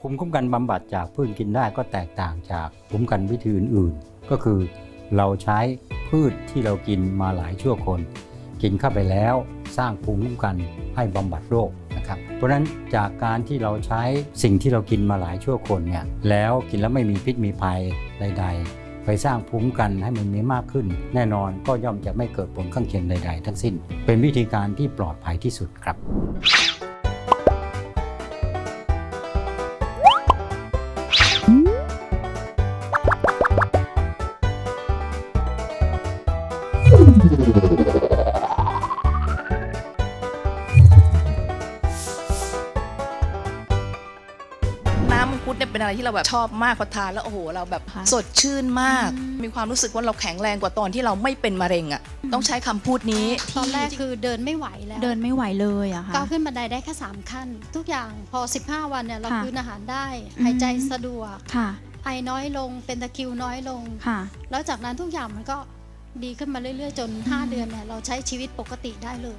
ภูมิคุ้มกันบำบัดจากพืชกินได้ก็แตกต่างจากภูมิคุ้มกันวิธีอื่นๆ ก็คือเราใช้พืชที่เรากินมาหลายชั่วคน กินเข้าไปแล้วสร้างภูมิคุ้มกันให้บำบัดโรคนะครับเพราะฉะนั้นจากการที่เราใช้สิ่งที่เรากินมาหลายชั่วคนเนี่ยแล้วกินแล้วไม่มีพิษมีภัยใด ๆไปสร้างภูมิคุ้มกันให้มันมีมากขึ้น แน่นอนก็ย่อมจะไม่เกิดผลข้างเคียงใด ๆ ทั้งสิ้น เป็นวิธีการที่ปลอดภัยที่สุดครับ น้ำมังคุดเนี่ยเป็นอะไรที่เราแบบชอบมากพอทานแล้วโอ้โหเราแบบค่ะสดชื่นมากอืมมีความรู้สึกว่าเราแข็งแรงกว่าตอนที่เราไม่เป็นมะเร็งอะ่ะต้องใช้คำพูดนี้ตอนแรกคือเดินไม่ไหวแล้วเดินไม่ไหวเลยอะค่ะ ก้าวขึ้นบันไดได้แค่3ขั้น ทุกอย่างพอ 15 วันเนี่ยเราค่ะคืนอาหารได้อืม หายใจสะดวกค่ะ ไอน้อยลงเป็นตะคริวน้อยลง ค่ะ แล้วจากนั้นทุกอย่างมันก็ ดีขึ้นมาเรื่อยๆ จน 5 เดือนเนี่ยเราใช้ชีวิตปกติได้เลย